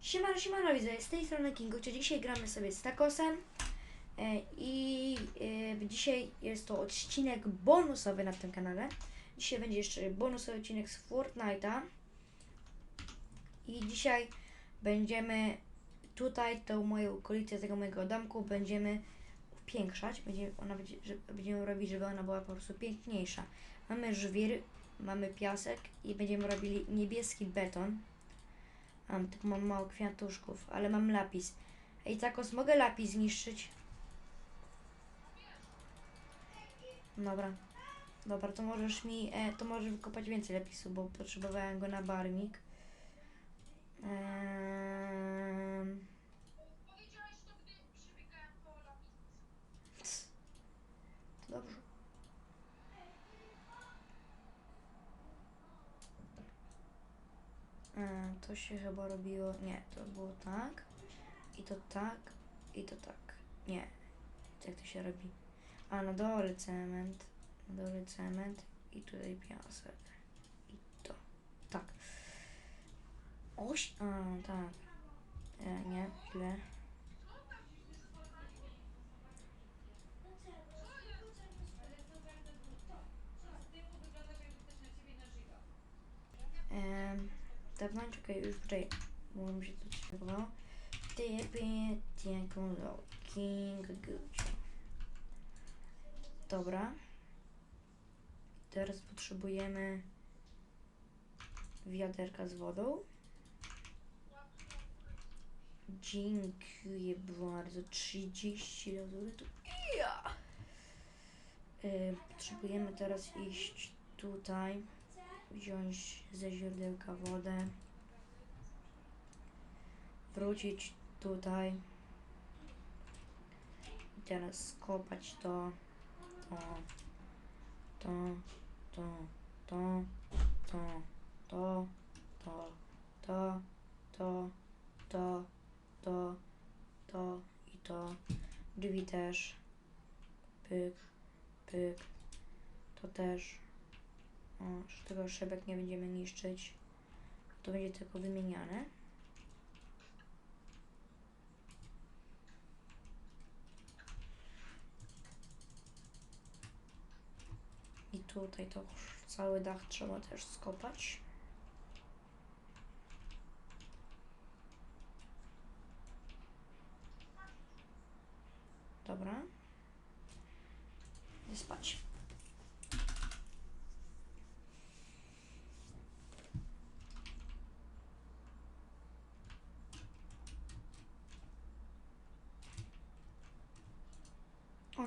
Siemano, siemano widzę, z tej strony Kingucio. Dzisiaj gramy sobie z Takosem e, i e, dzisiaj jest to odcinek bonusowy na tym kanale. Dzisiaj będzie jeszcze bonusowy odcinek z Fortnite'a i dzisiaj będziemy tutaj tą moją okolicę tego mojego domku będziemy upiększać. Będzie, ona będzie, że, będziemy robić, żeby ona była po prostu piękniejsza. Mamy żwir, mamy piasek i będziemy robili niebieski beton. Mam, tylko mam mało kwiatuszków, ale mam lapis. Ej, takos, mogę lapis zniszczyć? Dobra. Dobra, to możesz mi, e, to możesz wykopać więcej lapisu, bo potrzebowałem go na barwnik. Ehm, Powiedziałeś to, gdy przebiegałem koło lapis. to dobrze. E, to się chyba robiło, nie, to było tak, i to tak, i to tak. Nie, jak to się robi? A na dole cement, na dole cement i tutaj piasek. I to, tak. Oś, a tak. E, nie, źle. Dawno, czekaj, już poczekaj, bo mi się to trzeba. Typie, tienką, king, gucci. Dobra. Teraz potrzebujemy wiaderka z wodą. Dziękuję bardzo. 30 lazurytów. Ja! Y, potrzebujemy teraz iść tutaj, wziąć ze źródełka wodę, wrócić tutaj i teraz skopać to, to, to, to, to, to, to, to, to, to, to, to, to i to. Drzwi też. Pyk, pyk. To też. O, tego szybek nie będziemy niszczyć. To będzie tylko wymieniane. I tutaj to cały dach trzeba też skopać. Dobra. Idę spać.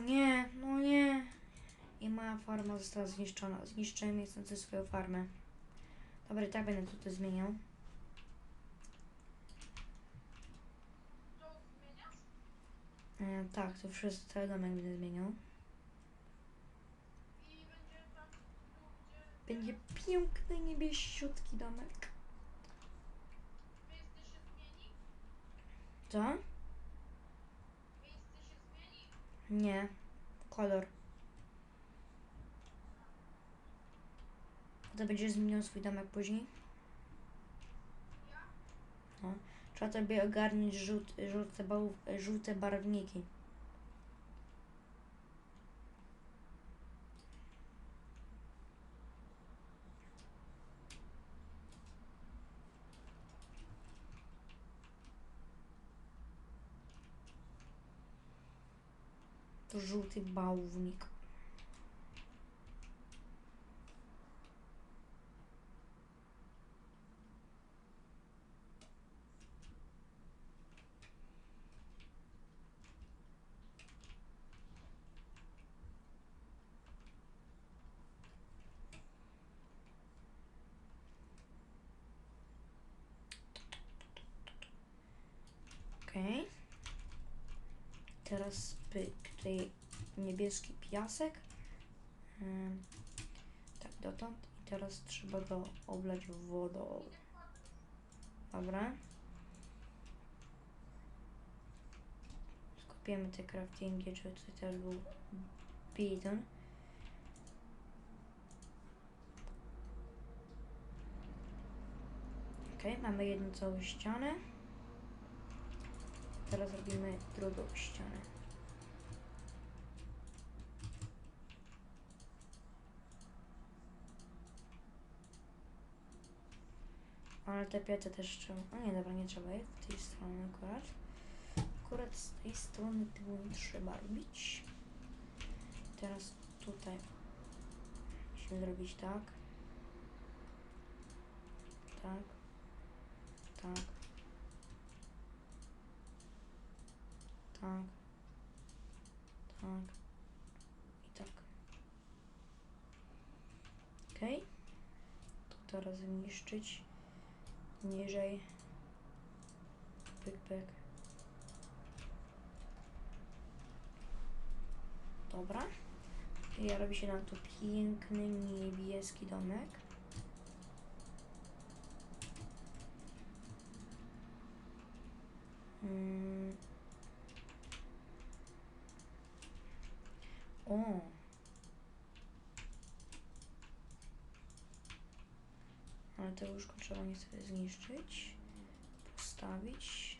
Nie, no nie. I moja farma została zniszczona. Zniszczyłem niestety swoją farmę. Dobra, tak będę tutaj zmieniał. E, tak, to wszystko cały domek będę zmieniał. Będzie piękny, niebieściutki domek. Co? Nie. Kolor. To będziesz zmieniał swój domek później? No. Trzeba sobie ogarnąć żółt, żółte, żółte barwniki. Желтый баувник. Окей. Okay. Зараз tutaj niebieski piasek. Tak dotąd. I teraz trzeba go oblać wodą. Dobra. Skupiemy te craftingi, żeby tutaj też był bidon. Ok, mamy jedną całą ścianę. teraz robimy drugą ścianę. Ale te piece też trzeba. A nie, dobra, nie trzeba je w tej stronie akurat. Akurat z tej strony tego nie trzeba robić. Teraz tutaj musimy zrobić tak. Tak. Tak. Tak. Tak. I tak. Okej. Tu teraz zniszczyć. Niżej. Pyk, pyk. Dobra. I robi się nam tu piękny niebieski domek. Mm. O. to łóżko trzeba niestety zniszczyć. Postawić.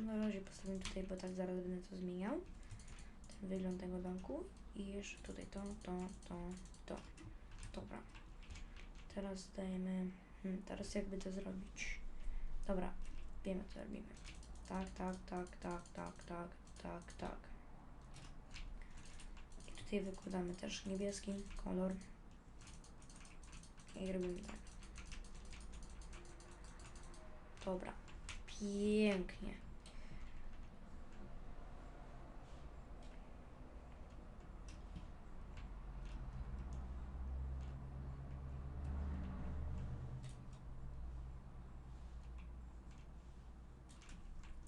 Na razie postawimy tutaj, bo tak zaraz będę to zmieniał. Ten wygląd tego domku. I jeszcze tutaj to, to, to, to. Dobra. Teraz dajemy... Hmm, teraz jakby to zrobić? Dobra, wiemy co robimy. Tak, tak, tak, tak, tak, tak, tak, tak. I tutaj wykładamy też niebieski kolor. I robimy tak. Dobra. Pięknie.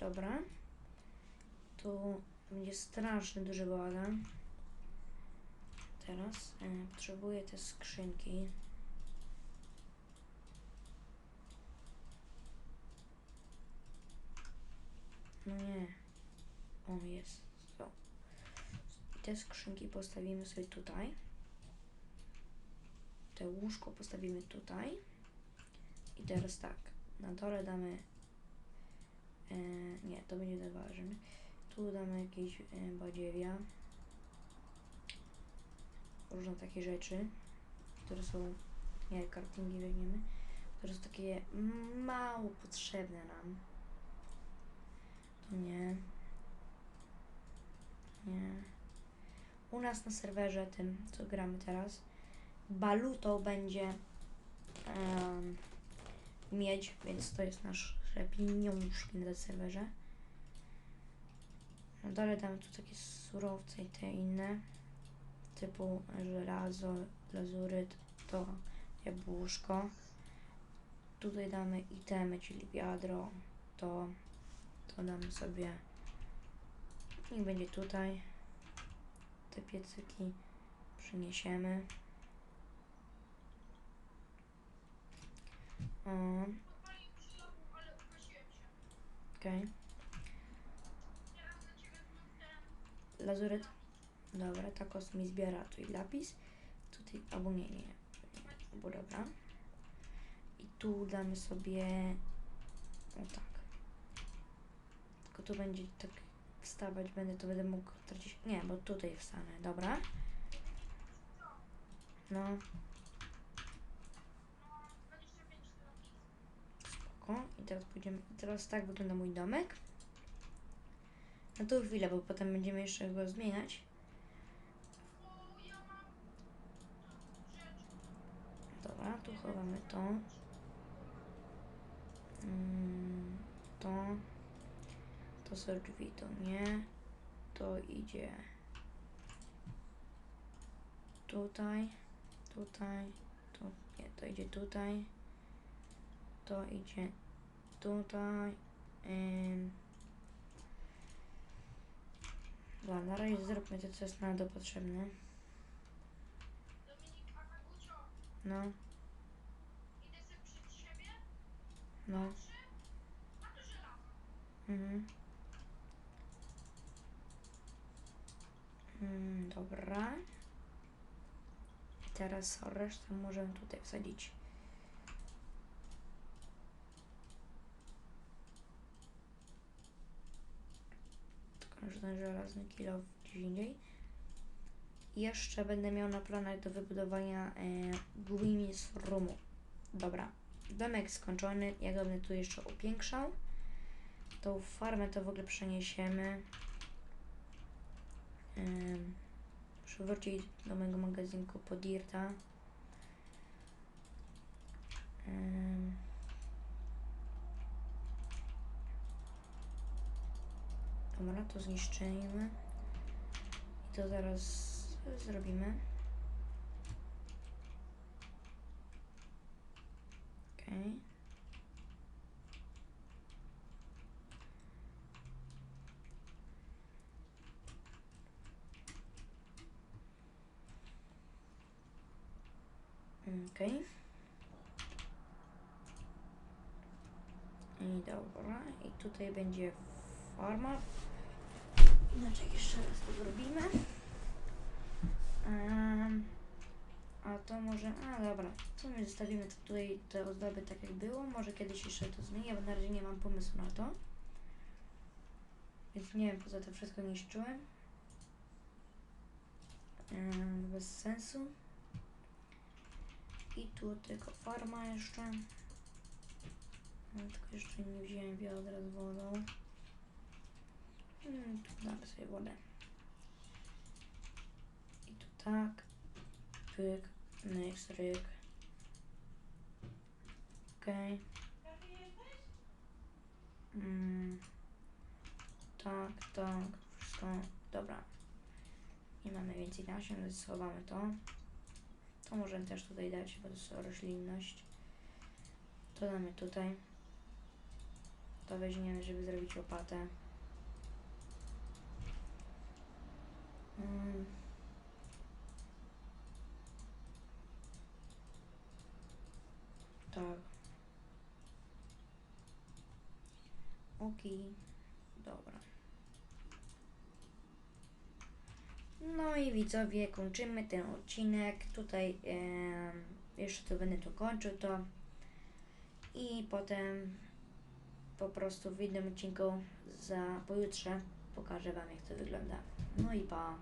Dobra. Tu będzie straszny duży bałagan. Teraz e, potrzebuję te skrzynki. No nie. O, jest. So. Te skrzynki postawimy sobie tutaj. Te łóżko postawimy tutaj. I teraz tak. Na dole damy E, nie, to będzie zaważne. Tu damy jakieś e, badziewia. Różne takie rzeczy, które są, nie, kartingi weźmiemy, które są takie mało potrzebne nam. Nie. Nie. U nas na serwerze tym, co gramy teraz, balutą będzie em, miedź, więc to jest nasz pieniążki na serwerze. Na dole damy tu takie surowce i te inne, typu żelazo, lazuryt, to jabłuszko. Tutaj damy itemy, czyli wiadro, to, to damy sobie, niech będzie tutaj. Te piecyki przyniesiemy. O, okej. Lazuryt. Dobra, takos mi zbiera tu i lapis. Tutaj, albo nie, nie, nie. Bo dobra. I tu damy sobie, o tak. Tylko tu będzie tak wstawać, będę, to będę mógł tracić, nie, bo tutaj wstanę, dobra. No, 25 sloki. spoko. I teraz pójdziemy, i teraz tak wygląda mój domek. No to chwilę, bo potem będziemy jeszcze go zmieniać. Dobra, tu chowamy to. Mm, to. To są drzwi, to nie. To idzie tutaj, tutaj, tu, nie, to idzie tutaj. To idzie tutaj. Ym. Dobra, na razie zróbmy to, co jest nam do potrzebne. No, no. to. Mhm. Mm, dobra. Teraz resztę możemy tutaj wsadzić. może ten żelazny kilo gdzieś indziej. Jeszcze będę miał na planach do wybudowania e, Gwimis Roomu. Dobra, domek skończony, jak będę tu jeszcze upiększał. Tą farmę to w ogóle przeniesiemy. Muszę wrócić do mojego magazynku po Dirta. Dobra, to zniszczymy. I to zaraz zrobimy. Okej. Okej. I dobra, i tutaj będzie farma. Inaczej jeszcze raz to zrobimy. Em, a to może, a dobra, co my zostawimy to tutaj te ozdoby tak jak było. Może kiedyś jeszcze to zmienię, bo na razie nie mam pomysłu na to. Więc nie wiem, poza tym wszystko niszczyłem. Em, bez sensu. I tu tylko farma jeszcze. No, tylko jeszcze nie wziąłem wiadra z wodą. Hmm, tu dam sobie wodę. I tu tak. Pyk. Next ryk. Okej. Mm. Tak, tak. Wszystko. Dobra. Nie mamy więcej nasion, więc schowamy to. To możemy też tutaj dać, bo to jest roślinność. To damy tutaj. To weźmiemy, żeby zrobić łopatę. Mm. Tak. Okej. Dobra. No i widzowie, kończymy ten odcinek. Tutaj em, jeszcze to będę tu kończył to. I potem po prostu w innym odcinku za pojutrze pokażę Wam jak to wygląda. No i pa.